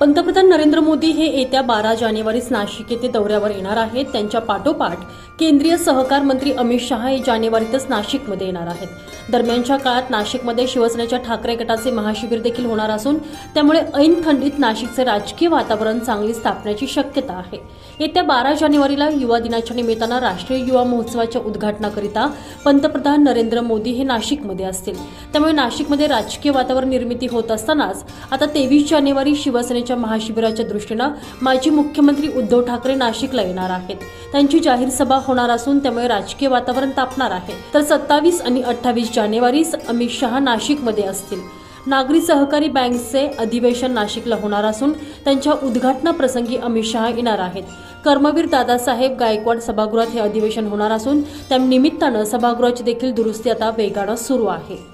पंतप्रधान नरेंद्र मोदी हे येत्या बारा जानेवारीस नाशिक येथे दौऱ्यावर येणार आहेत. त्यांच्या पाठोपाठ केंद्रीय सहकार मंत्री अमित शहा हे जानेवारीतच नाशिकमध्ये येणार आहेत. दरम्यानच्या काळात नाशिकमध्ये शिवसेनेच्या ठाकरे गटाचे महाशिबिर देखील होणार असून त्यामुळे ऐन थंडीत नाशिकचे राजकीय वातावरण चांगली स्थापण्याची शक्यता आहे. येत्या बारा जानेवारीला युवा दिनाच्या निमित्तानं राष्ट्रीय युवा महोत्सवाच्या उद्घाटनाकरिता पंतप्रधान नरेंद्र मोदी हे नाशिकमध्ये असतील. त्यामुळे नाशिकमध्ये राजकीय वातावरण निर्मिती होत असतानाच आता तेवीस जानेवारी शिवसेने शिवसेनेच्या महाशिबिराच्या दृष्टीनं माजी मुख्यमंत्री उद्धव ठाकरे नाशिकला येणार आहेत. त्यांची जाहीर सभा होणार असून त्यामुळे राजकीय वातावरण तापणार आहे. तर सत्तावीस आणि अठ्ठावीस जानेवारीस अमित शहा नाशिकमध्ये असतील. नागरी सहकारी बँकचे अधिवेशन नाशिकला होणार असून त्यांच्या उद्घाटनाप्रसंगी अमित शहा येणार आहेत. कर्मवीर दादासाहेब गायकवाड सभागृहात हे अधिवेशन होणार असून त्या निमित्तानं सभागृहाची देखील दुरुस्ती आता वेगानं सुरू आहे.